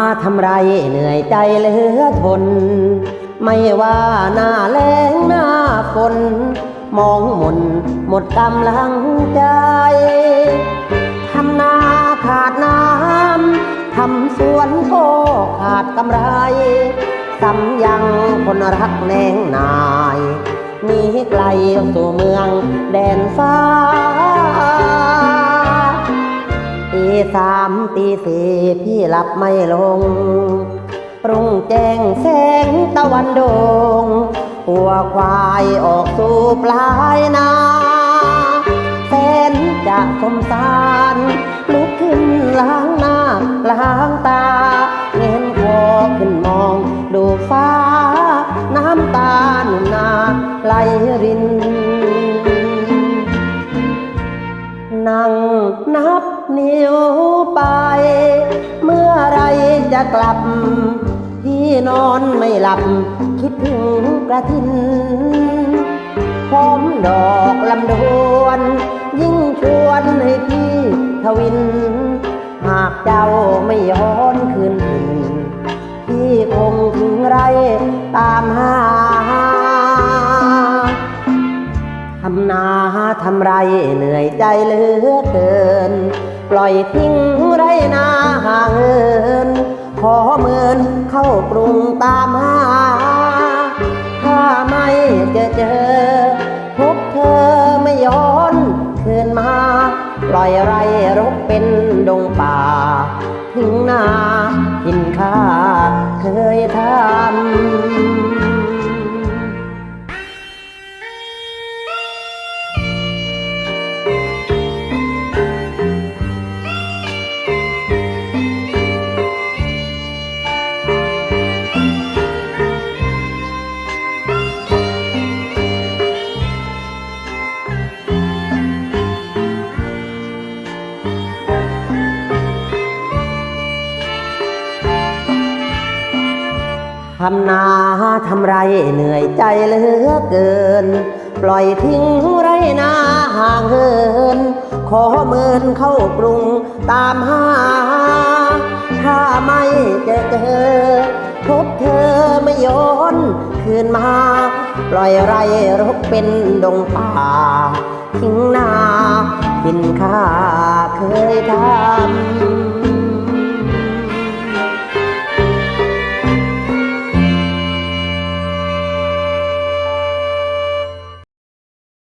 าทำไรเหนื่อยใจเหลือทน ไม่ว่าหน้าแล้งหน้าฝนมองมนหมดกำลังใจทำนาขาดน้ำทำสวนก็ขาดกำไรสำยังคนรักแนงนายหนีไกลสู่เมืองแดนฟ้า สามตีสี่พี่หลับไม่ลงปรุงแจ้งแสงตะวันโดงหัวควายออกสู่ปลายนาแสนจะสมสารลุกขึ้นล้างหน้าล้างตาเงนคอขึ้นมองดูฟ้า น้ำตาหนุนนาไหลรินนั่งนับนิ้ว จะกลับ พี่นอนไม่หลับ คิดถึงกระทินหอมดอกลำดวน ยิ่งชวนให้พี่ทวิน หากเจ้าไม่ย้อนคืนถิ่นพี่คงถึงไรตามหาทำนาทำไรเหนื่อยใจเหลือเกิน ปล่อยทิ้งไรนาห่างเหินขอากรุงตามหา ถ้าไม่จะเจอ พบเธอไม่ย้อนคืนมาปล่อยไรรกเป็นดงป่าทิ้งนาหินข้าเคยทำ ทำนาทำไรเหนื่อยใจเหลือเกิน ปล่อยทิ้งไรนาห่างเหิน ขอเมินเข้ากรุงตามหา ถ้าไม่เจอเจอพบเธอไม่ย้อนคืนมา ปล่อยไรรกเป็นดงป่า ทิ้งนากินข้าเคยทำ